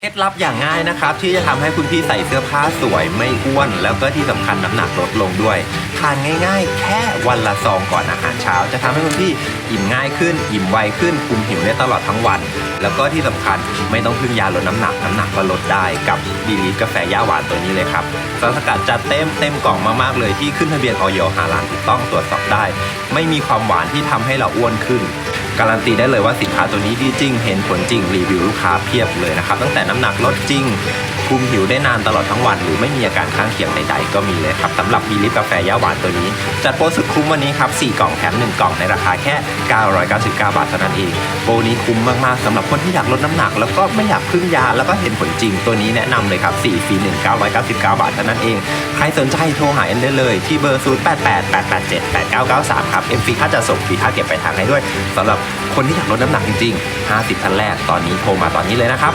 เคล็ดลับอย่างง่ายนะครับ ที่จะทำให้คุณพี่ใส่เสื้อผ้าสวยไม่อ้วน แล้วก็ที่สำคัญน้ำหนักลดลงด้วย ทานง่าย ๆ แค่วันละซองก่อนอาหารเช้า จะทำให้คุณพี่อิ่มง่ายขึ้น อิ่มไวขึ้นคุมหิวได้ตลอดทั้งวัน แล้วก็ที่สำคัญไม่ต้องพึ่งยาลดน้ำหนักน้ำหนักก็ลดได้กับบีลีกาแฟย่าหวานตัวนี้เลยครับสารสกัดจัดเต็มเต็มกล่องมากๆเลยที่ขึ้นทะเบียนออยฮาลาลถูกต้องตรวจสอบได้ ไม่มีความหวานที่ทำให้เราอ้วนขึ้น การันตีได้เลยว่าสินค้าตัวนี้ดีจริง เห็นผลจริงรีวิวลูกค้าเพียบเลยนะครับตั้งแต่น้ำหนักลดจริง คุมผิวได้นานตลอดทั้งวัน หรือไม่มีอาการข้างเคียงใดๆก็มีเลยครับสำหรับบีลิฟกาแฟย่าหวานตัวนี้ จัดโปรสุดคุ้มวันนี้ครับ 4 กล่องแถม 1 กล่องในราคาแค่ 999 บาทเท่านั้นเอง โปรนี้คุ้มมากๆสำหรับคนที่อยากลดน้ำหนัก แล้วก็ไม่อยากพึ่งยาแล้วก็เห็นผลจริงตัวนี้แนะนำเลยครับ4ฟรี1 999 บาทเท่านั้นเอง ใครสนใจโทรหาเอ็นได้เลยที่เบอร์ 0888878993 ครับเอ็มฟรีค่าจะส่งฟรีค่าเก็บไปทางให้ด้วยสำหรับคนที่อยากลดน้ำหนักจริงๆ 50ท่านแรกตอนนี้โทรมาตอนนี้เลยนะครับ